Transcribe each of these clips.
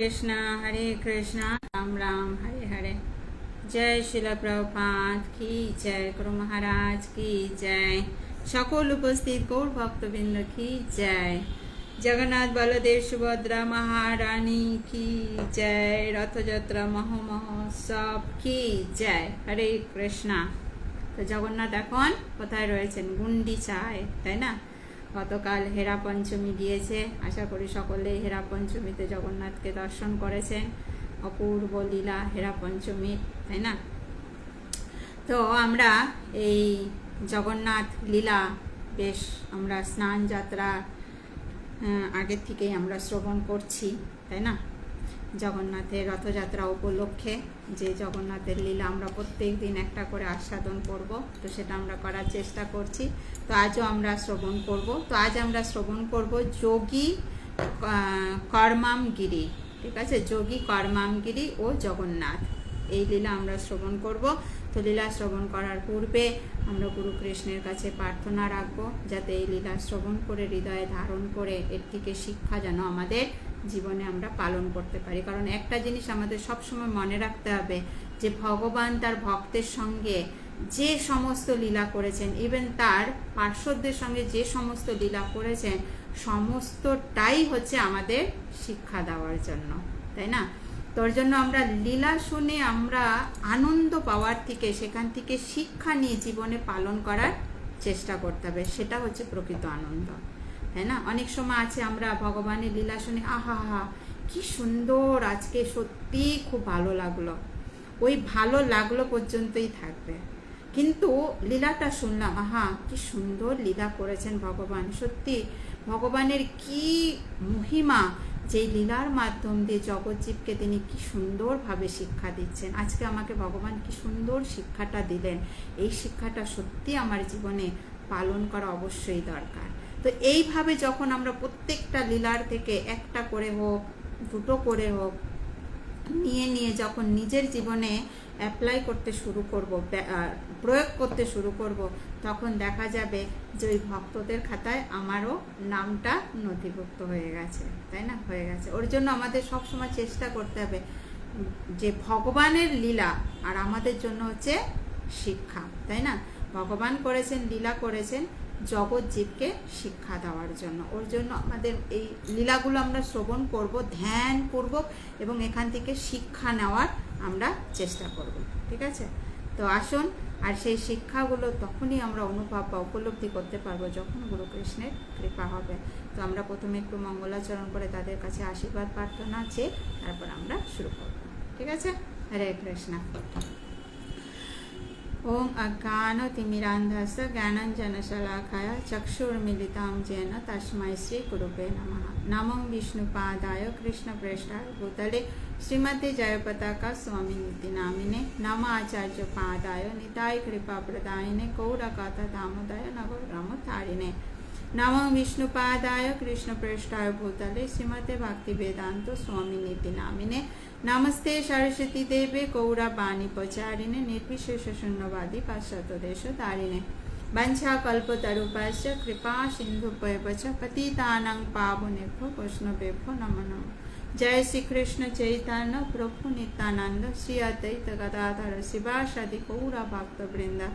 কৃষ্ণ, হরে কৃষ্ণ, রাম রাম, হরে হরে। জয় শিলা প্রভুপাত কি জয়? গুরু মহারাজ, কি জয়? সকল উপস্থিত গৌর ভক্তবৃন্দ, কি জয়? জগন্নাথ বলদেব সুভদ্রা মহারানী, কি জয়? রথযাত্রা মহমহ সব কি জয়? হরে কৃষ্ণা। তো জগন্নাথ এখন কোথায় রয়েছেন? গুন্ডি চায়, তাই না? গতকাল হেরা পঞ্চমী গিয়েছে আশা করি সকলে হেরা পঞ্চমীতে জগন্নাথকে দর্শন করেছেন অপূর্ব লীলা হেরা পঞ্চমী, তাই না? তো আমরা এই জগন্নাথ লীলা, বেশ আমরা স্নান যাত্রা আগের থেকেই আমরা শ্রবণ করছি, তাই না? জগন্নাথের রথযাত্রা উপলক্ষে যে জগন্নাথের লীলা আমরা প্রত্যেক দিন একটা করে আস্বাদন করব, তো সেটা আমরা করার চেষ্টা করছি। তো আজও আমরা শ্রবণ করব। তো আজ আমরা শ্রবণ করব যোগী কর্মামগিরি, ঠিক আছে? যোগী, কর্মামগিরি ও জগন্নাথ। এই লীলা আমরা শ্রবণ করব। তো লীলা শ্রবণ করার পূর্বে আমরা গুরু কৃষ্ণের কাছে প্রার্থনা রাখব, যাতে এই লীলা শ্রবণ করে হৃদয়ে ধারণ করে এর থেকে শিক্ষা যেন আমাদের জীবনে আমরা পালন করতে পারি। কারণ একটা জিনিস আমাদের সবসময় মনে রাখতে হবে যে ভগবান তার ভক্তের সঙ্গে যে সমস্ত লীলা করেছেন ইভেন তার পার্শ্বদের সঙ্গে যে সমস্ত লীলা করেছেন, সমস্তটাই হচ্ছে আমাদের শিক্ষা দেওয়ার জন্য, তাই না? তোর জন্য আমরা লীলা শুনে আমরা আনন্দ পাওয়ার থেকে, সেখান থেকে শিক্ষা নিয়ে জীবনে পালন করার চেষ্টা করতে হবে। সেটা হচ্ছে প্রকৃত আনন্দ। তাই না? অনেক সময় আছে আমরা ভগবানের লীলা শুনে, আহা, হা কি সুন্দর আজকে, সত্যি খুব ভালো লাগল। ওই ভালো লাগল পর্যন্তই থাকবে। কিন্তু লীলাটা শুনলাম, আহা, কি সুন্দর লীলা করেছেন ভগবান। সত্যি ভগবানের কি মহিমা যে লীলার মাধ্যম দিয়ে জগৎজীবকে তিনি কি সুন্দরভাবে শিক্ষা দিচ্ছেন। আজকে আমাকে ভগবান কি সুন্দর শিক্ষাটা দিলেন। এই শিক্ষাটা সত্যি আমার জীবনে পালন করা অবশ্যই দরকার। তো এইভাবে যখন আমরা প্রত্যেকটা লীলার থেকে একটা করে হোক, দুটো করে হোক, নিয়ে নিয়ে যখন নিজের জীবনে অ্যাপ্লাই করতে শুরু করব প্রয়োগ করতে শুরু করব, তখন দেখা যাবে যে ওই ভক্তদের খাতায় আমারও নামটা নথিভুক্ত হয়ে গেছে, তাই না? হয়ে গেছে। ওর জন্য আমাদের সবসময় চেষ্টা করতে হবে যে ভগবানের লীলা আর আমাদের জন্য হচ্ছে শিক্ষা, তাই না? ভগবান করেছেন, লীলা করেছেন জগৎ জীবকে শিক্ষা দেওয়ার জন্য। ওর জন্য আমাদের এই লীলাগুলো আমরা শ্রবণ করব ধ্যানপূর্বক এবং এখান থেকে শিক্ষা নেওয়ার আমরা চেষ্টা করব। ঠিক আছে? তো আসুন, আর সেই শিক্ষাগুলো তখনই আমরা অনুভব বা উপলব্ধি করতে পারব যখন গুরু কৃষ্ণের কৃপা হবে। তো আমরা প্রথমে একটু মঙ্গলাচরণ করে তাদের কাছে আশীর্বাদ প্রার্থনা চেয়ে তারপর আমরা শুরু করব। ঠিক আছে? হরে কৃষ্ণ। ઓમ અજ્ઞાનતિમિરાંધસ જ્ઞાનંજન શલાખાય ચક્ષુર્મિલિતામ જૈન તસ્મય શ્રી ગુરુપે નમઃ નમો વિષ્ણુપાદાય કૃષ્ણ પ્રેષ્ઠાય ભૂતલે શ્રીમતી જયપતાકા સ્વામી નીતિ નામિને નમ આચાર્ય પાદાય નિતાય કૃપા પ્રદાયને કૌરકથા દામોદય નવો રમો થાળીને নম વિષ્ણુપાદાય કૃષ્ણ પ્રેષ્ઠાય ભૂતલે શ્રીમતે ભક્તિ વેદાંત સ્વામી નીતિ નામિને નમસ્તે સરસ્વતી દેવે કૌરા બાણી પચારીને નિર્વિશેષ શૂન્યવાદી પાશ્ચાત દેશ તારીને વંછા કલ્પતરુપાશ્ચ કૃપા સિંધુ પૈવચ પતિતાનંગ પાવનેભ્યો વૈષ્ણવેભ્યો નમો નમઃ জয় শ্রীকৃষ্ণ চৈতন্য প্রভু নিত্যানন্দ শ্রী অদ্বৈত গদাধর শিবাসাদি গৌরা ভক্তবৃন্দা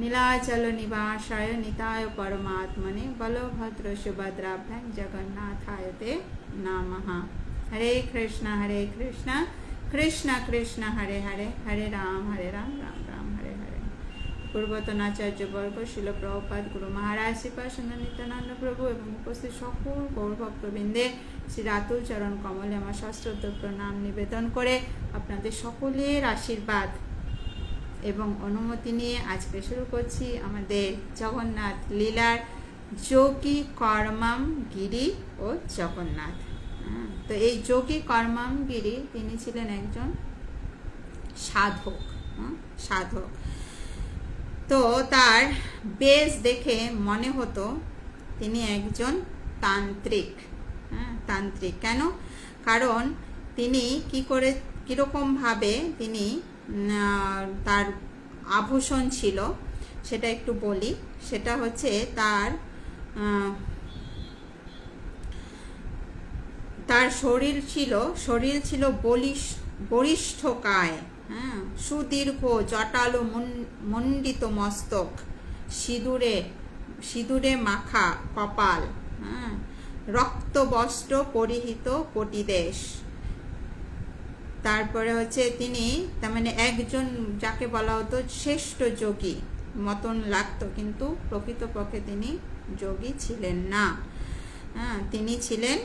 নীলাচল নিবাসায় নিতায় পরমাত্মনে বলভদ্র সুভদ্রাভ্যাং জগন্নাথায় তে নমঃ হরে কৃষ্ণ হরে কৃষ্ণ কৃষ্ণ কৃষ্ণ হরে হরে হরে রাম হরে রাম রাম রাম হরে হরে পূর্বতন আচার্য বর্গ শিল প্রভুপাদ গুরু মহারাজ শ্রীপাসন্দ নিত্যানন্দ প্রভু এবং উপস্থিত সকল গৌর ভক্তবৃন্দের শ্রী রাতুল চরণ কমলে আমার শাস্ত্রোত্ত প্রণাম নিবেদন করে আপনাদের সকলের আশীর্বাদ। এবং অনুমতি নিয়ে আজকে শুরু করছি আমাদের জগন্নাথ লীলার যোগী কর্মাম গিরি ও জগন্নাথ। হ্যাঁ, তো এই যোগী কর্মাম গিরি তিনি ছিলেন একজন সাধক হ্যাঁ, সাধক। তো তার বেশ দেখে মনে হতো তিনি একজন তান্ত্রিক হ্যাঁ তান্ত্রিক। কেন? কারণ তিনি কি করে কীরকমভাবে তিনি তার আভূষণ ছিল, সেটা একটু বলি। সেটা হচ্ছে তার তার শরীর ছিল শরীর ছিল বলিষ্ঠ বরিষ্ঠ কায় হ্যাঁ সুদীর্ঘ, জটালো মণ্ডিত মস্তক, সিঁদুরে সিঁদুরে মাখা কপাল হ্যাঁ রক্তবস্ত্র পরিহিত কটিদেশ। তারপরে হচ্ছে তিনি, তার মানে একজন যাকে বলা হতো শ্রেষ্ঠ যোগী, মতন লাগতো, কিন্তু প্রকৃতপক্ষে তিনি যোগী ছিলেন না। হ্যাঁ তিনি ছিলেন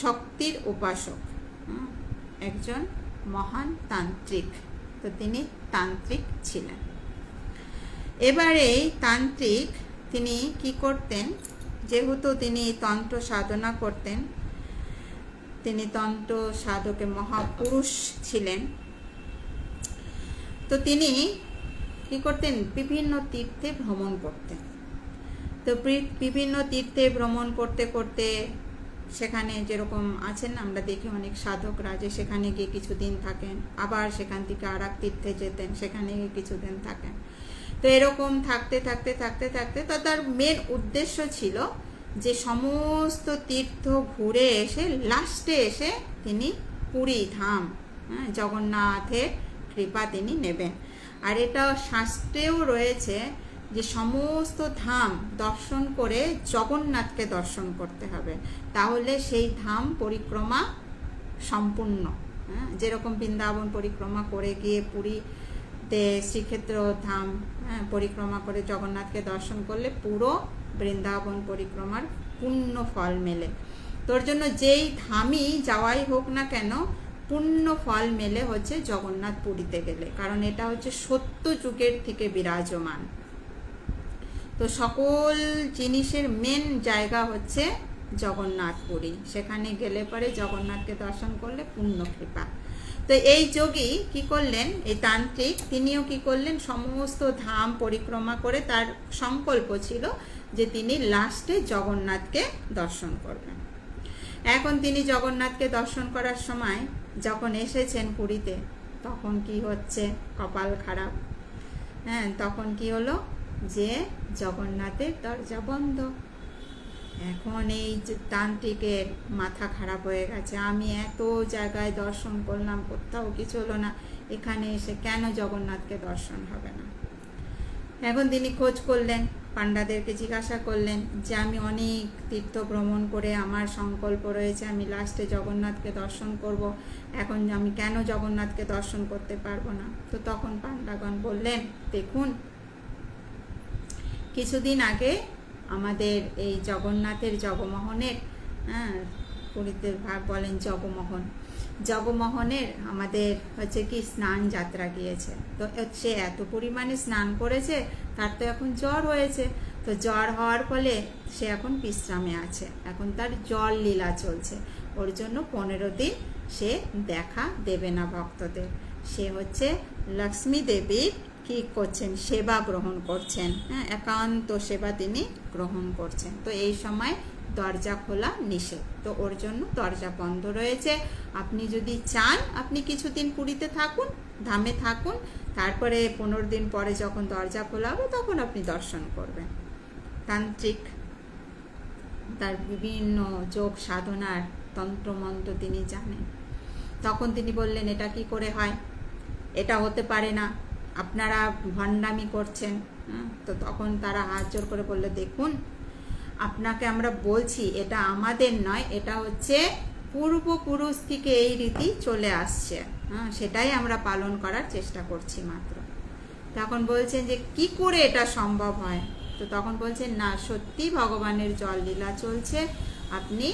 শক্তির উপাসক একজন মহান তান্ত্রিক, তো তিনি তান্ত্রিক ছিলেন। এবারে তান্ত্রিক তিনি কি করতেন, যেহেতু তিনি তন্ত্র সাধনা করতেন তিনি তন্ত্র সাধকে মহাপুরুষ ছিলেন। তো তিনি কি করতেন? বিভিন্ন তীর্থে ভ্রমণ করতেন। তো বিভিন্ন তীর্থে ভ্রমণ করতে করতে সেখানে যেরকম আছেন, আমরা দেখি অনেক সাধকরা যে সেখানে গিয়ে কিছুদিন থাকেন, আবার সেখান থেকে আর এক তীর্থে যেতেন, সেখানে গিয়ে কিছুদিন থাকেন। তো এরকম থাকতে থাকতে থাকতে থাকতে তো তার মেন উদ্দেশ্য ছিল যে সমস্ত তীর্থ ঘুরে এসে লাস্টে এসে তিনি পুরী ধাম হ্যাঁ, জগন্নাথের কৃপা তিনি নেবেন। আর এটা শাস্ত্রেও রয়েছে যে সমস্ত ধাম দর্শন করে জগন্নাথকে দর্শন করতে হবে। তাহলে সেই ধাম পরিক্রমা সম্পূর্ণ হ্যাঁ, যেরকম বৃন্দাবন পরিক্রমা করে গিয়ে পুরীতে শ্রীক্ষেত্র ধাম হ্যাঁ, পরিক্রমা করে জগন্নাথকে দর্শন করলে পুরো বৃন্দাবন পরিক্রমার পূর্ণ ফল মেলে। তোর জন্য যেই ধামই যাওয়াই হোক না কেন পূর্ণ ফল মেলে হচ্ছে জগন্নাথ পুরীতে গেলে। কারণ এটা হচ্ছে সত্য যুগের থেকে বিরাজমান। তো সকল জিনিসের মেন জায়গা হচ্ছে জগন্নাথপুরী সেখানে গেলে পরে জগন্নাথকে দর্শন করলে পূর্ণ কৃপা। তো এই যোগী কি করলেন? এই তান্ত্রিক, তিনিও কি করলেন? সমস্ত ধাম পরিক্রমা করে তার সংকল্প ছিল যে তিনি লাস্টে জগন্নাথকে দর্শন করবেন। এখন তিনি জগন্নাথকে দর্শন করার সময় যখন এসেছেন পুরীতে, তখন কি হচ্ছে? কপাল খারাপ। হ্যাঁ তখন কি হলো? যে জগন্নাথের দরজা বন্ধ। এখন এই তান্ত্রিকের মাথা খারাপ হয়ে গেছে। আমি এত জায়গায় দর্শন করলাম, কোথাও কিছু হলো না। এখানে এসে কেন জগন্নাথকে দর্শন হবে না? এখন তিনি খোঁজ করলেন। পাণ্ডাদেরকে জিজ্ঞাসা করলেন যে, আমি অনেক তীর্থ ভ্রমণ করে আমার সংকল্প রয়েছে, আমি লাস্টে জগন্নাথকে দর্শন করব। এখন আমি কেন জগন্নাথকে দর্শন করতে পারব না? তো তখন পাণ্ডাগণ বললেন, দেখুন, কিছুদিন আগে আমাদের এই জগন্নাথের জগমোহনের হ্যাঁ পুরীতে ভাগ বলেন জগমোহন। জগমোহনের আমাদের হচ্ছে কি স্নান যাত্রা গিয়েছে। তো সে এত পরিমাণে স্নান করেছে, তার তো এখন জ্বর হয়েছে। তো জ্বর হওয়ার ফলে সে এখন বিশ্রামে আছে। এখন তার জল লীলা চলছে। ওর জন্য পনেরো দিন সে দেখা দেবে না ভক্তদের। সে হচ্ছে লক্ষ্মী দেবীর কি করছেন? সেবা গ্রহণ করছেন। হ্যাঁ একান্ত সেবা তিনি গ্রহণ করছেন। তো এই সময় দরজা খোলা নিষেধ। তো ওর জন্য দরজা বন্ধ রয়েছে। আপনি যদি চান আপনি কিছুদিন পুরীতে থাকুন ধামে থাকুন তারপরে পনেরো দিন পরে যখন দরজা খোলা হবে তখন আপনি দর্শন করবেন। তান্ত্রিক তার বিভিন্ন যোগ সাধনার তন্ত্রমন্ত্র তিনি জানেন। তখন তিনি বললেন এটা কি করে হয়? এটা হতে পারে না। আপনারা ভণ্ডামি করছেন। হ্যাঁ, তো তখন তারা হাত জোর করে বললে দেখুন আপনাকে আমরা বলছি, এটা আমাদের নয়, এটা হচ্ছে পূর্বপুরুষ থেকে এই রীতি চলে আসছে। হ্যাঁ সেটাই আমরা পালন করার চেষ্টা করছি মাত্র। তখন বলছেন যে, কি করে এটা সম্ভব হয়? তো তখন বলছেন, না সত্যি ভগবানের জল লীলা চলছে। আপনি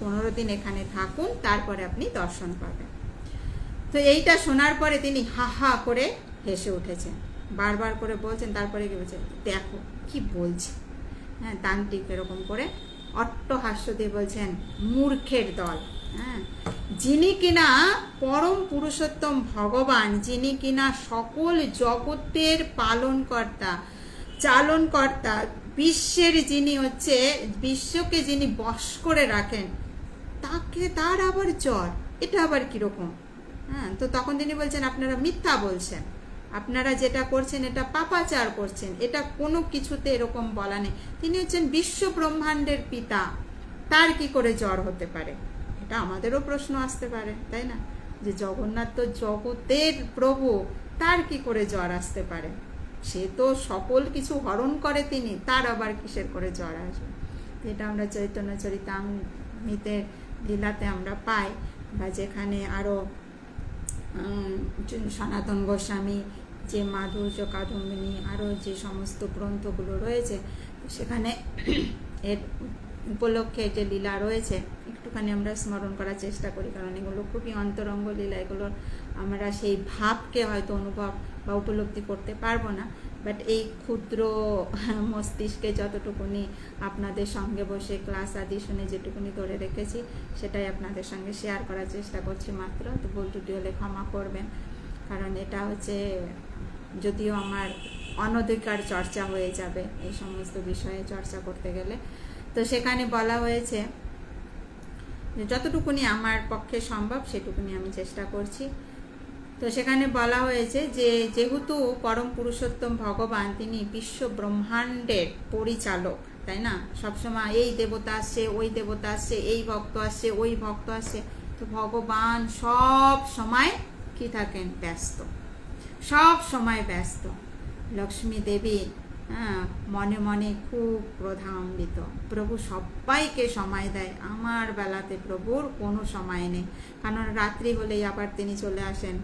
পনেরো দিন এখানে থাকুন, তারপরে আপনি দর্শন পাবেন। তো এইটা শোনার পরে তিনি হা হা করে হেসে উঠেছেন। বারবার করে বলছেন, তারপরে কি বলছেন? দেখো, কি বলছে? হ্যাঁ তান্ত্রিক এরকম করে অট্টহাস্য দিয়ে বলছেন, মূর্খের দল। হ্যাঁ যিনি কিনা পরম পুরুষোত্তম ভগবান, যিনি কিনা সকল জগতের পালনকর্তা, চালনকর্তা, বিশ্বের যিনি হচ্ছে, বিশ্বকে যিনি বশ করে রাখেন, তাকে তার আবার জ্বর, এটা আবার কীরকম? হ্যাঁ তো তখন তিনি বলছেন, আপনারা মিথ্যা বলছেন। আপনারা যেটা করছেন, এটা পাপাচার করছেন। এটা কোনো কিছুতে এরকম বলা নেই। তিনি হচ্ছেন বিশ্ব ব্রহ্মাণ্ডের পিতা। তার কি করে জ্বর হতে পারে? এটা আমাদেরও প্রশ্ন আসতে পারে, তাই না? যে জগন্নাথ তো জগতের প্রভু, তার কি করে জ্বর আসতে পারে? সে তো সকল কিছু হরণ করে তিনি, তার আবার কিসের করে জ্বর আসবে? এটা আমরা চৈতন্য চরিতামৃতে লীলাতে আমরা পাই, বা যেখানে আরও সনাতন গোস্বামী, যে মাধুর্য কাদম্বিনী, আরও যে সমস্ত গ্রন্থগুলো রয়েছে সেখানে এর উপলক্ষে যে লীলা রয়েছে, একটুখানি আমরা স্মরণ করার চেষ্টা করি, কারণ এগুলো খুবই অন্তরঙ্গ লীলা এগুলোর আমরা সেই ভাবকে হয়তো অনুভব বা উপলব্ধি করতে পারব না। বাট এই ক্ষুদ্র মস্তিষ্কে যতটুকুনি আপনাদের সঙ্গে বসে ক্লাস আদি শুনে যেটুকুনি ধরে রেখেছি, সেটাই আপনাদের সঙ্গে শেয়ার করার চেষ্টা করছি মাত্র। তো ভুল ত্রুটি হলে ক্ষমা করবেন। কারণ এটা হচ্ছে, যদিও আমার অনধিকার চর্চা হয়ে যাবে এই সমস্ত বিষয়ে চর্চা করতে গেলে। তো সেখানে বলা হয়েছে যতটুকুনি আমার পক্ষে সম্ভব, সেটুকুনি আমি চেষ্টা করছি। তো সেখানে বলা হয়েছে যে যেহেতু পরম পুরুষোত্তম ভগবান, তিনি বিশ্ব ব্রহ্মাণ্ডের পরিচালক, তাই না? সবসময় এই দেবতা আসছে, ওই দেবতা আসছে, এই ভক্ত আসছে, ওই ভক্ত আসছে। তো ভগবান সব সময় কি থাকেন? ব্যস্ত। সব সময় ব্যস্ত। লক্ষ্মী দেবী হ্যাঁ মনে মনে খুব প্রধান্বিত প্রভু সবাইকে সময় দেয়। আমার বেলাতে প্রভুর কোনো সময় নেই। কারণ রাত্রি হলেই আবার তিনি চলে আসেন।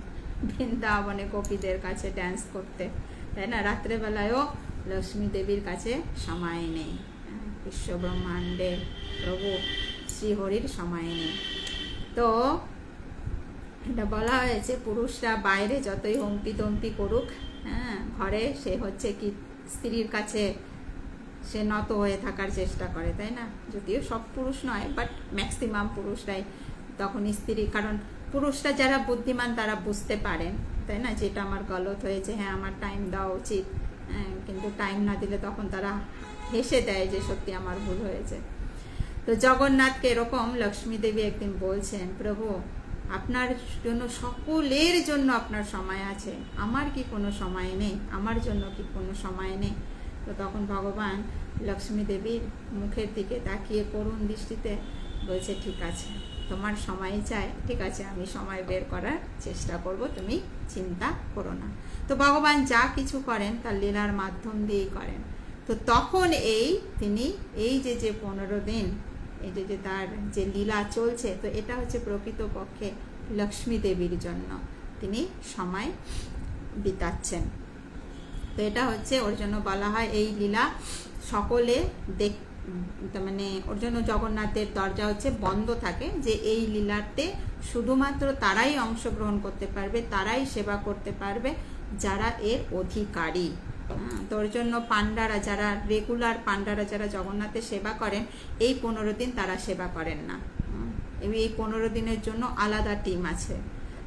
বৃন্দাবনে গোপীদের কাছে ড্যান্স করতে। তাই না? রাত্রেবেলায়ও লক্ষ্মী দেবীর কাছে সময় নেই। হ্যাঁ, বিশ্ব ব্রহ্মাণ্ডের প্রভু শ্রীহরির সময় নেই। তো এটা বলা হয়েছে পুরুষরা বাইরে যতই হম্পি তম্পি করুক হ্যাঁ ঘরে সে হচ্ছে কি স্ত্রীর কাছে সে নত হয়ে থাকার চেষ্টা করে তাই না? যদিও সব পুরুষ নয় বাট ম্যাক্সিমাম পুরুষরাই তখন স্ত্রী কারণ পুরুষরা যারা বুদ্ধিমান তারা বুঝতে পারেন তাই না? যেটা আমার গলত হয়েছে হ্যাঁ আমার টাইম দেওয়া উচিত। হ্যাঁ, কিন্তু টাইম না দিলে তখন তারা হেসে দেয় যে সত্যি আমার ভুল হয়েছে। তো জগন্নাথকে এরকম লক্ষ্মী দেবী একদিন বলছেন প্রভু আপনার জন্য সকলের জন্য আপনার সময় আছে। আমার কি কোনো সময় নেই? আমার জন্য কি কোনো সময় নেই? তো তখন ভগবান লক্ষ্মী দেবীর মুখের দিকে তাকিয়ে করুণ দৃষ্টিতে বলছে ঠিক আছে। তোমার সময় চাই, ঠিক আছে? আমি সময় বের করার চেষ্টা করব, তুমি চিন্তা করো না। তো ভগবান যা কিছু করেন, তার লীলার মাধ্যম দিয়েই করেন। তো তখন এই তিনি, এই যে যে পনেরো দিন, এই যে যে তার যে লীলা চলছে, তো এটা হচ্ছে প্রকৃতপক্ষে লক্ষ্মী দেবীর জন্য তিনি সময় বিতাচ্ছেন। তো এটা হচ্ছে, ওর জন্য বলা হয়, এই লীলা সকলে দেখ মানে ওর জন্য জগন্নাথের দরজা হচ্ছে বন্ধ থাকে যে এই লীলাতে শুধুমাত্র তারাই অংশগ্রহণ করতে পারবে তারাই সেবা করতে পারবে যারা এর অধিকারী। তোর জন্য পান্ডারা যারা রেগুলার পান্ডারা যারা জগন্নাথের সেবা করেন এই পনেরো দিন তারা সেবা করেন না। হুম, এই পনেরো দিনের জন্য আলাদা টিম আছে।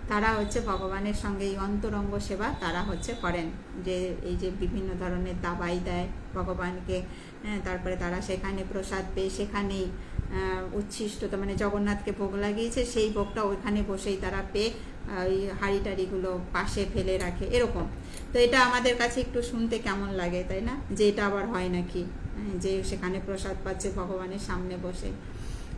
তারা হচ্ছে ভগবানের সঙ্গে এই অন্তরঙ্গ সেবা তারা হচ্ছে করেন। যে এই যে বিভিন্ন ধরনের দাবাই দেয় ভগবানকে হ্যাঁ, তারপরে তারা সেখানে প্রসাদ পেয়ে সেখানেই উচ্ছিষ্ট মানে জগন্নাথকে ভোগ লাগিয়েছে সেই ভোগটা ওইখানে বসেই তারা পেয়ে ওই হাঁড়ি টাড়িগুলো পাশে ফেলে রাখে এরকম। তো এটা আমাদের কাছে একটু শুনতে কেমন লাগে তাই না? যে এটা আবার হয় নাকি? হ্যাঁ, যে সেখানে প্রসাদ পাচ্ছে ভগবানের সামনে বসে।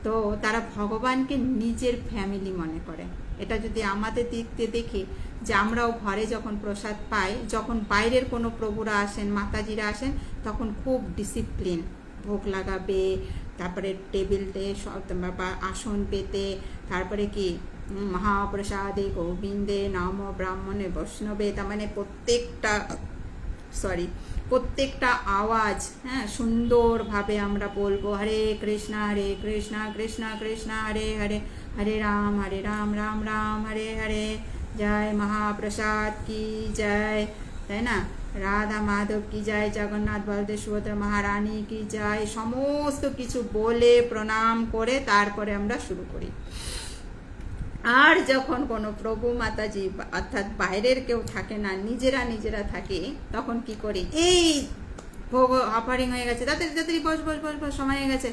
তো তারা ভগবানকে নিজের ফ্যামিলি মনে করে। এটা যদি আমাদের দিক দিয়ে দেখি যে আমরাও ঘরে যখন প্রসাদ পাই, যখন বাইরের কোনো প্রভুরা আসেন, মাতাজিরা আসেন, তখন খুব ডিসিপ্লিন ভোগ লাগাবে, তারপরে টেবিলতে সব- বা আসন পেতে, তারপরে কি মহাপ্রসাদে গোবিন্দে নম ব্রাহ্মণে বৈষ্ণবে, তার মানে প্রত্যেকটা সরি প্রত্যেকটা আওয়াজ হ্যাঁ সুন্দরভাবে আমরা বলব, হরে কৃষ্ণা হরে কৃষ্ণা কৃষ্ণা কৃষ্ণা, হরে হরে। হরে রাম হরে রাম রাম রাম হরে হরে জয় মহাপ্রসাদ কি জয় তাই না রাধা মাধব কি জয় জগন্নাথ বলদেব সুভদ্রা মহারানী কি জয় সমস্ত কিছু বলে, প্রণাম করে, তারপরে আমরা শুরু করি। আর যখন কোনো প্রভু মাতাজি অর্থাৎ বাইরের কেউ থাকে না, নিজেরা নিজেরা থাকি, তখন কি করি? এই ভোগ অফারিং হয়ে গেছে। তাড়াতাড়ি তাড়াতাড়ি, বস বস বস বস, সময় হয়ে গেছে।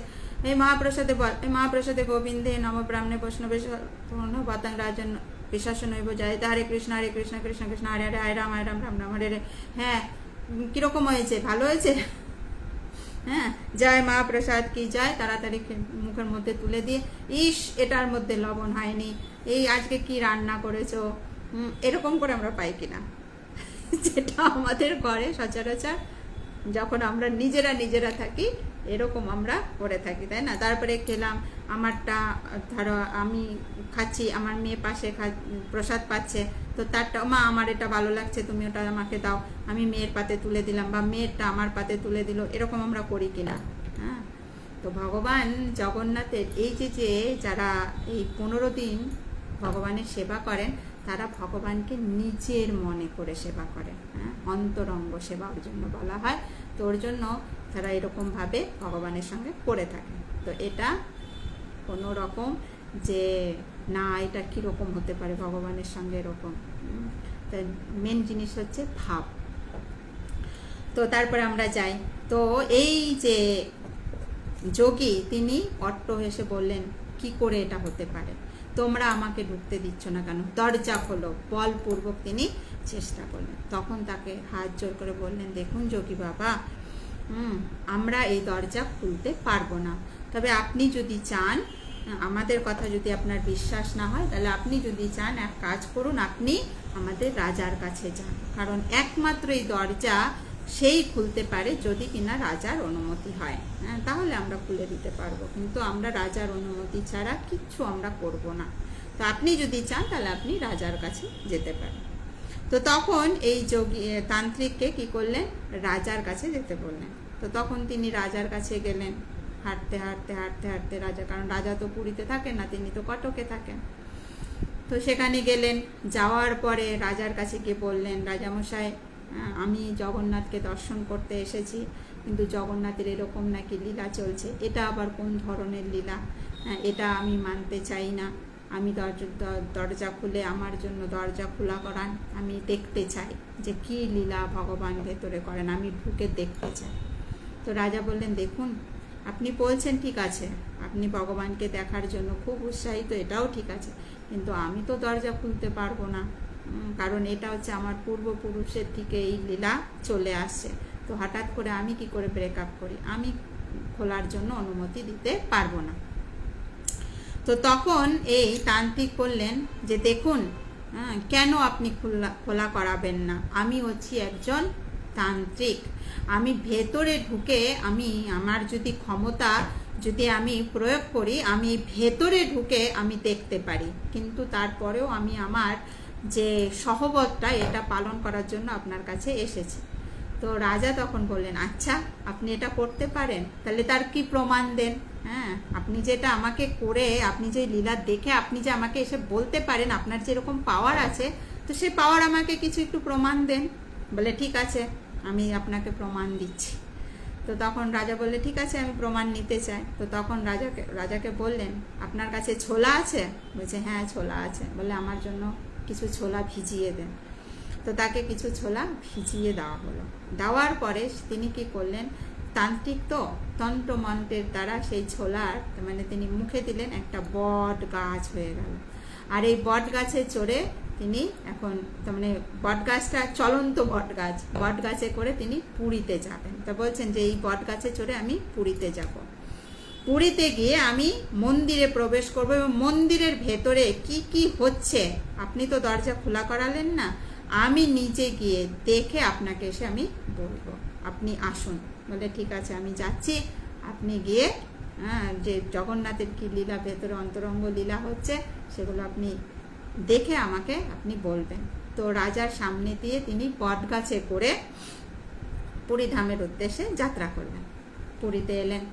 এই মহাপ্রসাদে বল, এই মহাপ্রসাদে গোবিন্দে নম ব্রাহ্মণে বৈষ্ণবে বাতাং রাজন বিশ্বাসন হইব যায় হরে কৃষ্ণ হরে কৃষ্ণ কৃষ্ণ কৃষ্ণ, হরে হরে হরে রাম হরে রাম রাম রাম, হরে হরে। হ্যাঁ কীরকম হয়েছে? ভালো হয়েছে? হ্যাঁ জয় মা প্রসাদ কি জয়? তাড়াতাড়ি মুখের মধ্যে তুলে দিয়ে, ইস, এটার মধ্যে লবণ হয়নি। এই আজকে কি রান্না করেছ? এরকম করে আমরা পাই কিনা? যেটা আমাদের ঘরে সচরাচর যখন আমরা নিজেরা নিজেরা থাকি এরকম আমরা করে থাকি, তাই না? তারপরে খেলাম, আমারটা, ধরো আমি খাচ্ছি, আমার মেয়ে পাশে প্রসাদ পাচ্ছে, তো তারটা, মা, আমার এটা ভালো লাগছে, তুমি ওটা আমাকে দাও। আমি মেয়ের পাতে তুলে দিলাম বা মেয়েরটা আমার পাতে তুলে দিল, এরকম আমরা করি কিনা? হ্যাঁ? তো ভগবান জগন্নাথের এই যে যে যারা এই পনেরো দিন ভগবানের সেবা করেন, তারা ভগবানকে নিজের মনে করে সেবা করেন হ্যাঁ? অন্তরঙ্গ সেবা ওর জন্য বলা হয়। তো ওর জন্য তারা এরকমভাবে ভগবানের সঙ্গে করে থাকে তো এটা কোনো রকম যে, না, এটা কীরকম হতে পারে ভগবানের সঙ্গে? এরকম। তো মেন জিনিস হচ্ছে ভাব। তো তারপরে আমরা যাই। তো এই যে যোগী, তিনি অট্ট হেসে বললেন, কি করে এটা হতে পারে? তোমরা আমাকে ঢুকতে দিচ্ছ না কেন? দরজা খোলো। বলপূর্বক তিনি চেষ্টা করলেন। তখন তাকে হাত জোর করে বললেন, দেখুন যোগী বাবা আমরা এই দরজা খুলতে পারব না। তবে আপনি যদি চান, আমাদের কথা যদি আপনার বিশ্বাস না হয়, তাহলে আপনি যদি চান, এক কাজ করুন, আপনি আমাদের রাজার কাছে যান। কারণ একমাত্র এই দরজা সেই খুলতে পারে যদি কিনা রাজার অনুমতি হয়। হ্যাঁ তাহলে আমরা খুলে দিতে পারব। কিন্তু আমরা রাজার অনুমতি ছাড়া কিচ্ছু আমরা করব না। তো আপনি যদি চান, তাহলে আপনি রাজার কাছে যেতে পারেন। তো তখন এই যোগী তান্ত্রিককে কি করলেন? রাজার কাছে যেতে বললেন। তো তখন তিনি রাজার কাছে গেলেন। হাঁটতে হাঁটতে হাঁটতে হাঁটতে রাজা কারণ রাজা তো পুরীতে থাকেন না তিনি তো কটকে থাকেন। তো সেখানে গেলেন। যাওয়ার পরে রাজার কাছে গিয়ে বললেন রাজামশাই আমি জগন্নাথকে দর্শন করতে এসেছি কিন্তু জগন্নাথের এরকম নাকি লীলা চলছে এটা আবার কোন ধরনের লীলা? হ্যাঁ, এটা আমি মানতে চাই না। আমি দরজা দরজা খুলে আমার জন্য দরজা খোলা করান। আমি দেখতে চাই যে কি লীলা ভগবান ভেতরে করেন। আমি ঢুকে দেখতে চাই। তো রাজা বললেন, দেখুন, আপনি বলছেন ঠিক আছে। আপনি ভগবানকে দেখার জন্য খুব উৎসাহিত, এটাও ঠিক আছে। কিন্তু আমি তো দরজা খুলতে পারব না। কারণ এটা হচ্ছে আমার পূর্বপুরুষের থেকে এই লীলা চলে আসছে। তো হঠাৎ করে আমি কি করে ব্রেক আপ করি? আমি খোলার জন্য অনুমতি দিতে পারব না। তো তখন এই তান্ত্রিক বললেন যে, দেখুন কেন আপনি খোলা খোলা করাবেন না? আমি হচ্ছি একজন তান্ত্রিক। আমি ভেতরে ঢুকে আমি, আমার যদি ক্ষমতা, যদি আমি প্রয়োগ করি, আমি ভেতরে ঢুকে আমি দেখতে পারি। কিন্তু তারপরেও আমি আমার যে সহবতটা, এটা পালন করার জন্য আপনার কাছে এসেছি। তো রাজা তখন বললেন আচ্ছা আপনি এটা করতে পারেন। তাহলে তার কি প্রমাণ দেন? হ্যাঁ আপনি যেটা আমাকে করে, আপনি যে লীলা দেখে আপনি যে আমাকে এসে বলতে পারেন আপনার যেরকম পাওয়ার আছে, তো সেই পাওয়ার আমাকে কিছু একটু প্রমাণ দেন। বলে, ঠিক আছে, আমি আপনাকে প্রমাণ দিচ্ছি। তো তখন রাজা বললে, ঠিক আছে, আমি প্রমাণ নিতে চাই। তো তখন রাজাকে রাজাকে বললেন, আপনার কাছে ছোলা আছে? বলছে হ্যাঁ ছোলা আছে। বলে আমার জন্য কিছু ছোলা ভিজিয়ে দেন। তো তাকে কিছু ছোলা ভিজিয়ে দেওয়া হলো। দেওয়ার পরে তিনি কি করলেন তান্ত্রিক তো, তন্ত্রমন্ত্রের দ্বারা সেই ছোলার মানে তিনি মুখে দিলেন একটা বট গাছ হয়ে গেল। আর এই বট গাছে চড়ে তিনি এখন মানে বট গাছটা চলন্ত বট গাছ, বট গাছে করে তিনি পুরীতে যাবেন। তা বলছেন যে এই বট গাছে চড়ে আমি পুরীতে যাব। পুরীতে গিয়ে আমি মন্দিরে প্রবেশ করব এবং মন্দিরের ভেতরে কি কি হচ্ছে, আপনি তো দরজা খোলা করালেন না, আমি নিজে গিয়ে দেখে আপনাকে এসে আমি বলব। আপনি আসুন। বলে, ঠিক আছে, আমি যাচ্ছি। আপনি গিয়ে হ্যাঁ যে জগন্নাথের কী লীলা, ভেতরে অন্তরঙ্গ লীলা হচ্ছে, সেগুলো আপনি দেখে আমাকে আপনি বলবেন। তো রাজার সামনে দিয়ে তিনি বটগাছে করে পুরী ধামের উদ্দেশ্যে যাত্রা করলেন। পুরীতে এলেন।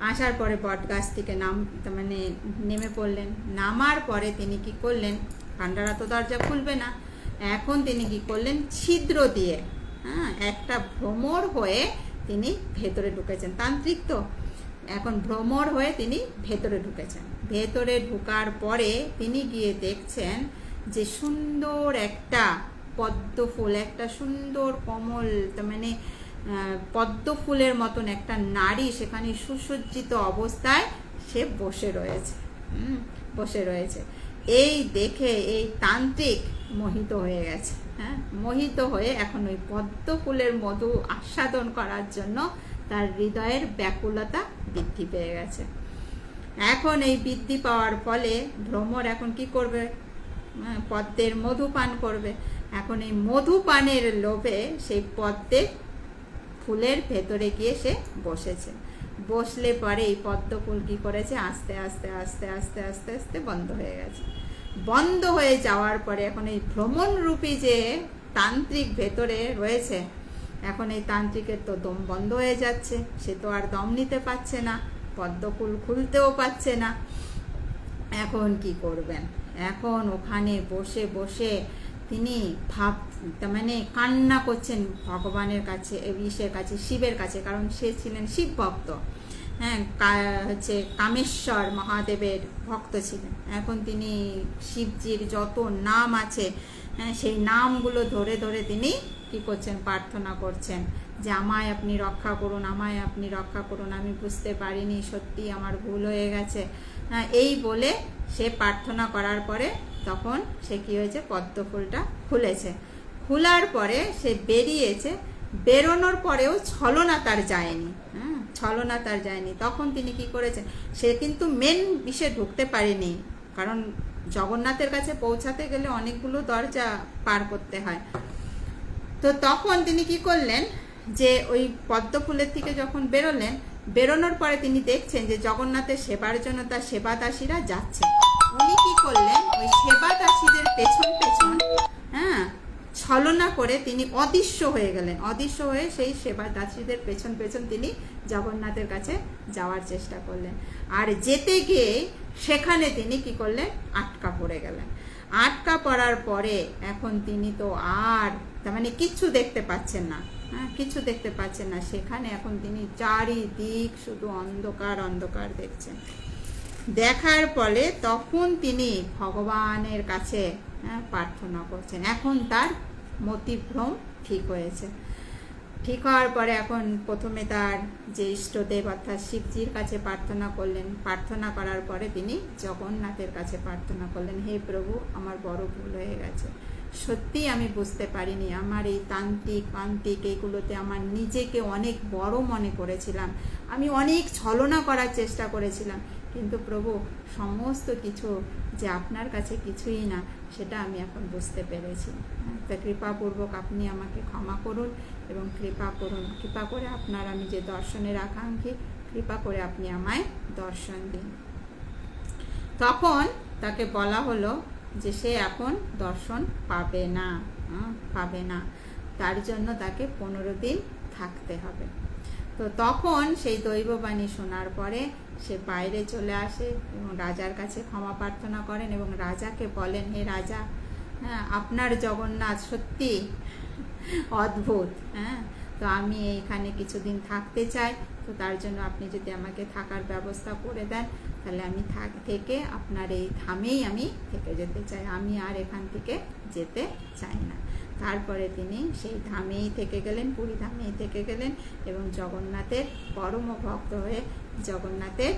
আসার পরে বটগাছ থেকে নাম মানে নেমে পড়লেন। নামার পরে তিনি কি করলেন? ভান্ডারা তো দরজা খুলবে না। এখন তিনি কি করলেন? ছিদ্র দিয়ে হ্যাঁ একটা ভ্রমর হয়ে তিনি ভেতরে ঢুকেছেন। তান্ত্রিক তো, এখন ভ্রমর হয়ে তিনি ভেতরে ঢুকেছেন। ভেতরে ঢুকার পরে তিনি গিয়ে দেখছেন যে সুন্দর একটা পদ্ম ফুল, একটা সুন্দর কমল মানে পদ্ম ফুলের মতন একটা নারী সেখানে সুসজ্জিত অবস্থায় সে বসে রয়েছে। বসে রয়েছে। এই দেখে এই তান্ত্রিক মোহিত হয়ে গেছে। হ্যাঁ মোহিত হয়ে এখন ওই পদ্ম ফুলের মধু আস্বাদন করার জন্য তার হৃদয়ের ব্যাকুলতা বৃদ্ধি পেয়ে গেছে। এখন এই বৃদ্ধি পাওয়ার ফলে ভ্রমর এখন কি করবে? হ্যাঁ, পদ্মের মধু পান করবে। এখন এই মধু পানের লোভে সেই পদ্মের ফুলের ভেতরে গিয়ে সে বসেছে। বসলে পরে এই পদ্ম ফুল কি করেছে? আস্তে আস্তে আস্তে আস্তে আস্তে আস্তে বন্ধ হয়ে গেছে। বন্ধ হয়ে যাওয়ার পরে এখন এই ভ্রমণ রূপী যে তান্ত্রিক ভেতরে রয়েছে, এখন এই তান্ত্রিকের তো দম বন্ধ হয়ে যাচ্ছে। সে তো আর দম নিতে পারছে না, পদ্মফুল খুলতেও পারছে না। এখন কি করবেন? এখন ওখানে বসে বসে তিনি ভাব মানে কান্না করছেন ভগবানের কাছে ইসের কাছে, শিবের কাছে, কারণ সে ছিলেন শিব ভক্ত হ্যাঁ হচ্ছে কামেশ্বর মহাদেবের ভক্ত ছিলেন। এখন তিনি শিবজির যত নাম আছে হ্যাঁ সেই নামগুলো ধরে ধরে তিনি কি করছেন, প্রার্থনা করছেন যে, আমায় আপনি রক্ষা করুন, আমায় আপনি রক্ষা করুন, আমি বুঝতে পারিনি সত্যি আমার ভুল হয়ে গেছে। হ্যাঁ এই বলে সে প্রার্থনা করার পরে তখন সে কি হয়েছে পদ্ম ফুলটা খুলেছে। খোলার পরে সে বেরিয়েছে, বেরোনোর পরেও ছলনা তার যায়নি। হ্যাঁ ছলনা তার যায়নি। তখন তিনি কি করেছেন? সে কিন্তু মেন বিষয়ে ঢুকতে পারেনি। কারণ জগন্নাথের কাছে পৌঁছাতে গেলে অনেকগুলো দরজা পার করতে হয়। তো তখন তিনি কি করলেন? যে ওই পদ্ম ফুলের থেকে যখন বেরোলেন, বেরোনোর পরে তিনি দেখছেন যে জগন্নাথের সেবার জন্য তার সেবাদাসীরা যাচ্ছে। উনি কি করলেন? ওই সেবাদাসীদের পেছন পেছন হ্যাঁ ছলনা করে তিনি অদৃশ্য হয়ে গেলেন। অদৃশ্য হয়ে সেই সেবাদাসীদের পেছন পেছন তিনি জগন্নাথের কাছে যাওয়ার চেষ্টা করলেন। আর যেতে গিয়ে সেখানে তিনি কি করলেন? আটকা পড়ে গেলেন। আটকা পড়ার পরে এখন তিনি তো আর তার মানে কিচ্ছু দেখতে পাচ্ছেন না। হ্যাঁ কিছু দেখতে পাচ্ছেন না। সেখানে এখন তিনি চারিদিক শুধু অন্ধকার অন্ধকার দেখছেন। দেখার ফলে তখন তিনি ভগবানের কাছে প্রার্থনা করছেন। এখন তার মতিভ্রম ঠিক হয়েছে। ঠিক হওয়ার পরে এখন প্রথমে তার যে ইষ্টদেব অর্থাৎ শিবজির কাছে প্রার্থনা করলেন। প্রার্থনা করার পরে তিনি জগন্নাথের কাছে প্রার্থনা করলেন, হে প্রভু, আমার বড় ভুল হয়ে গেছে। সত্যি আমি বুঝতে পারিনি। আমার এই তান্ত্রিক পান্তিক এইগুলোতে আমার নিজেকে অনেক বড় মনে করেছিলাম। আমি অনেক ছলনা করার চেষ্টা করেছিলাম। কিন্তু প্রভু, সমস্ত কিছু যে আপনার কাছে কিছুই না সেটা আমি এখন বুঝতে পেরেছি। তা কৃপাপূর্বক আপনি আমাকে ক্ষমা করুন এবং কৃপা করুন। কৃপা করে আপনার আমি যে দর্শনের আকাঙ্ক্ষী, কৃপা করে আপনি আমায় দর্শন দিন। তখন তাকে বলা হলো যে সে এখন দর্শন পাবে না পাবে না। তার জন্য তাকে পনেরো দিন থাকতে হবে। তো তখন সেই দৈববাণী শোনার পরে সে বাইরে চলে আসে এবং রাজার কাছে ক্ষমা প্রার্থনা করেন এবং রাজাকে বলেন, হে রাজা হ্যাঁ আপনার জগন্নাথ সত্যি অদ্ভুত হ্যাঁ তো আমি এইখানে কিছুদিন থাকতে চাই, তো তার জন্য আপনি যদি আমাকে থাকার ব্যবস্থা করে দেন, তাহলে আমি থাক, থেকে আপনার এই ধামেই আমি থেকে যেতে চাই। আমি আর এখান থেকে যেতে চাই না। তারপরে তিনি সেই ধামেই থেকে গেলেন, পুরী ধামেই থেকে গেলেন এবং জগন্নাথের পরম ভক্ত হয়ে জগন্নাথের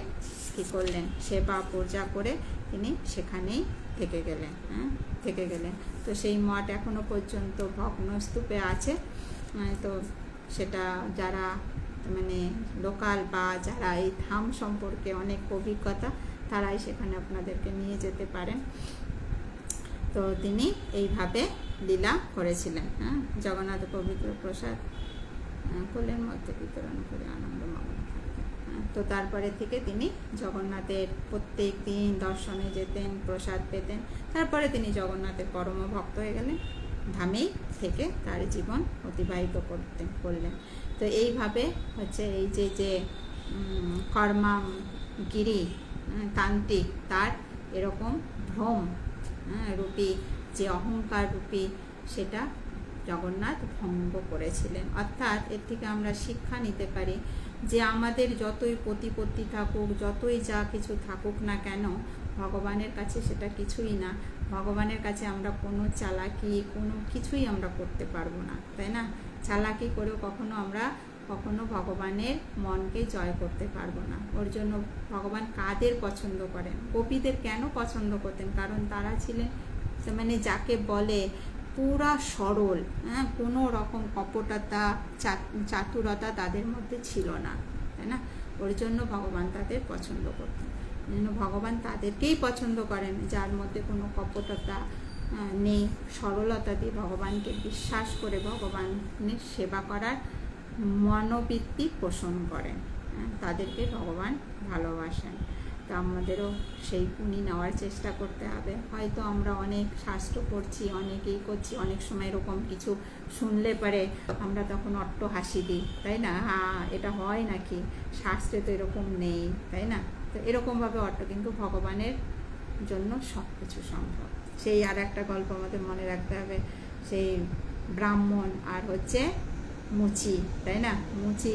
কী করলেন, সেবা পূজা করে তিনি সেখানেই থেকে গেলেন হ্যাঁ থেকে গেলেন। তো সেই মঠ এখনও পর্যন্ত ভগ্নস্তূপে আছে। তো সেটা যারা মানে লোকাল বা যারা এই ধাম সম্পর্কে অনেক অভিজ্ঞতা, তারাই সেখানে আপনাদেরকে নিয়ে যেতে পারেন। তো তিনি এইভাবে লীলা করেছিলেন হ্যাঁ? জগন্নাথ পবিত্র প্রসাদ কোলের মধ্যে বিতরণ করে আনন্দ মগ্ন হ্যাঁ, তো তারপরে থেকে তিনি জগন্নাথের প্রত্যেক দিন দর্শনে যেতেন প্রসাদ পেতেন। তারপরে তিনি জগন্নাথের পরম ভক্ত হয়ে গেলেন। ধামেই থেকে তার জীবন অতিবাহিত করতেন করলেন। তো এইভাবে হচ্ছে এই যে যে কর্মাগিরি তান্ত্রিক তার এরকম ভ্রম হ্যাঁ, রূপী যে অহংকার রূপী সেটা জগন্নাথ ভঙ্গ করেছিলেন। অর্থাৎ এর থেকে আমরা শিক্ষা নিতে পারি যে আমাদের যতই প্রতিপত্তি থাকুক, যতই যা কিছু থাকুক না কেন, ভগবানের কাছে সেটা কিছুই না। ভগবানের কাছে আমরা কোনো চালাকি, কোনো কিছুই আমরা করতে পারব না, তাই না? চালাকি করেও কখনো আমরা কখনো ভগবানের মনকে জয় করতে পারব না। ওর জন্য ভগবান কাদের পছন্দ করেন? গোপীদের কেন পছন্দ করতেন? কারণ তারা ছিলেন মানে যাকে বলে পুরা সরল হ্যাঁ কোনো রকম কপটতা চাতুরতা তাদের মধ্যে ছিল না তাই না? ওর জন্য ভগবান তাদের পছন্দ করতেন। জন্য ভগবান তাদেরকেই পছন্দ করেন যার মধ্যে কোনো কপটতা নেই। সরলতা দিয়ে ভগবানকে বিশ্বাস করে ভগবানের সেবা করার মনোবৃত্তি পোষণ করেন হ্যাঁ, তাদেরকে ভগবান ভালোবাসেন। তো আমাদেরও সেই পুনি নেওয়ার চেষ্টা করতে হবে। হয়তো আমরা অনেক শাস্ত্র করছি, অনেকেই করছি, অনেক সময় এরকম কিছু শুনলে পারে আমরা তখন অট্ট হাসি দিই, তাই না? হ্যাঁ এটা হয় নাকি? শাস্ত্রে তো এরকম নেই তাই না? তো এরকমভাবে অট্ট কিন্তু ভগবানের জন্য সব কিছু সম্ভব। সেই আর একটা গল্প আমাদের মনে রাখতে হবে। সেই ব্রাহ্মণ আর হচ্ছে মুচি, তাই না? মুচি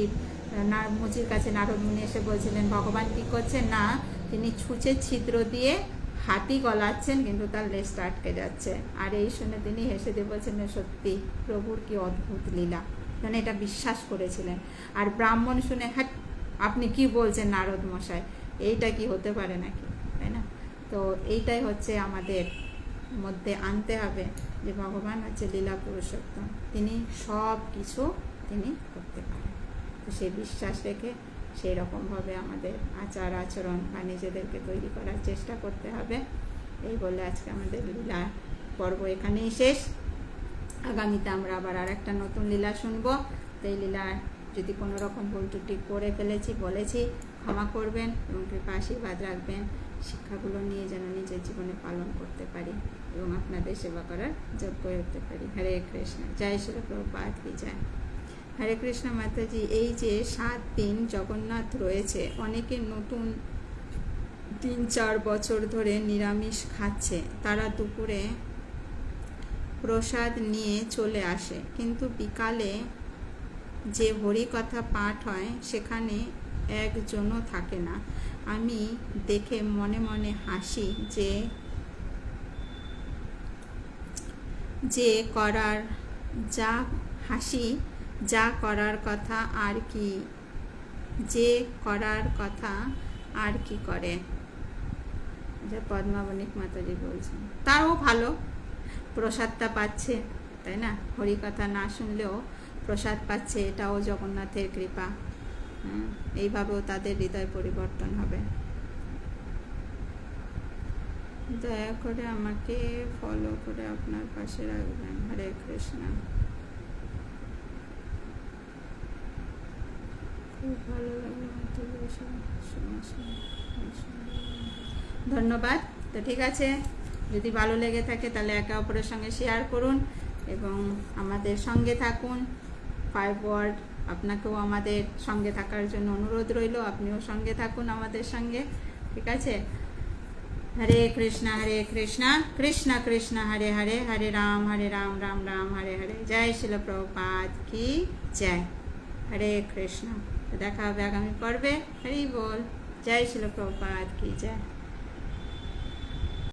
না, মুচির কাছে নারদ মুনি এসে বলছিলেন, ভগবান কি করছেন না? তিনি ছুঁচের ছিদ্র দিয়ে হাতি গলাচ্ছেন, কিন্তু তার লেজটা আটকে যাচ্ছে। আর এই শুনে তিনি হেসে দিয়ে বলছেন সত্যি, প্রভুর কি অদ্ভুত লীলা। মানে এটা বিশ্বাস করেছিলেন। আর ব্রাহ্মণ শুনে হ্যাঁ আপনি কি বলছেন নারদ মশাই? এইটা কি হতে পারে নাকি? তাই না? তো এইটাই হচ্ছে আমাদের মধ্যে আনতে হবে যে ভগবান হচ্ছে লীলা পুরুষোত্তম। তিনি সব কিছু তিনি করতে পারেন। তো সেই বিশ্বাস রেখে সেই রকমভাবে আমাদের আচার, আচরণ বা নিজেদেরকে তৈরি করার চেষ্টা করতে হবে। এই বলে আজকে আমাদের লীলা পর্ব এখানেই শেষ। আগামীতে আমরা আবার আর একটা নতুন লীলা শুনব। তো এই লীলার যদি কোনো রকম ভুল ত্রুটি করে ফেলেছি, বলেছি, ক্ষমা করবেন এবং কৃপা আশীর্বাদ রাখবেন। শিক্ষাগুলো নিয়ে যেন নিজের জীবনে পালন করতে পারি এবং আপনাদের সেবা করার যোগ্য উঠতে পারি। হরে কৃষ্ণ। জয় শ্রী প্রভুপাত কি জয়। হরে কৃষ্ণ মাতাজি, এই যে সাত দিন জগন্নাথ রয়েছে, অনেকে নতুন তিন চার বছর ধরে নিরামিষ খাচ্ছে। তারা দুপুরে প্রসাদ নিয়ে চলে আসে। কিন্তু বিকালে যে হরিকথা পাঠ হয়, সেখানে একজনও থাকে না। আমি দেখে মনে মনে হাসি যে যে করার যা হাসি যা করার কথা আর কি যে করার কথা আর কি করে। যা পদ্মাবণিক মাতাজি বলছেন। তারও ভালো প্রসাদটা পাচ্ছে তাই না? হরিকথা না শুনলেও প্রসাদ পাচ্ছে এটাও জগন্নাথের কৃপা। হ্যাঁ, এইভাবেও তাদের হৃদয় পরিবর্তন হবে। দয়া করে আমাকে ফলো করে আপনার পাশে রাখবেন। হরে কৃষ্ণ খুব ভালো লাগল মাতাজি এসব শোনা শোনা, শোনা। ধন্যবাদ। তো ঠিক আছে, যদি ভালো লেগে থাকে তাহলে একে অপরের সঙ্গে শেয়ার করুন এবং আমাদের সঙ্গে থাকুন। ফাইভ ওয়ার্ড আপনাকেও আমাদের সঙ্গে থাকার জন্য অনুরোধ রইল, আপনিও সঙ্গে থাকুন আমাদের সঙ্গে। ঠিক আছে? হরে কৃষ্ণ হরে কৃষ্ণ কৃষ্ণ কৃষ্ণ, হরে হরে হরে রাম হরে রাম রাম রাম, হরে হরে। জয় শিল প্রভুপাদ কি? জয়। হরে কৃষ্ণ। দেখা হবে আগামী পর্বে। হরি বল। জয় শিল প্রভুপাদ কি জয়।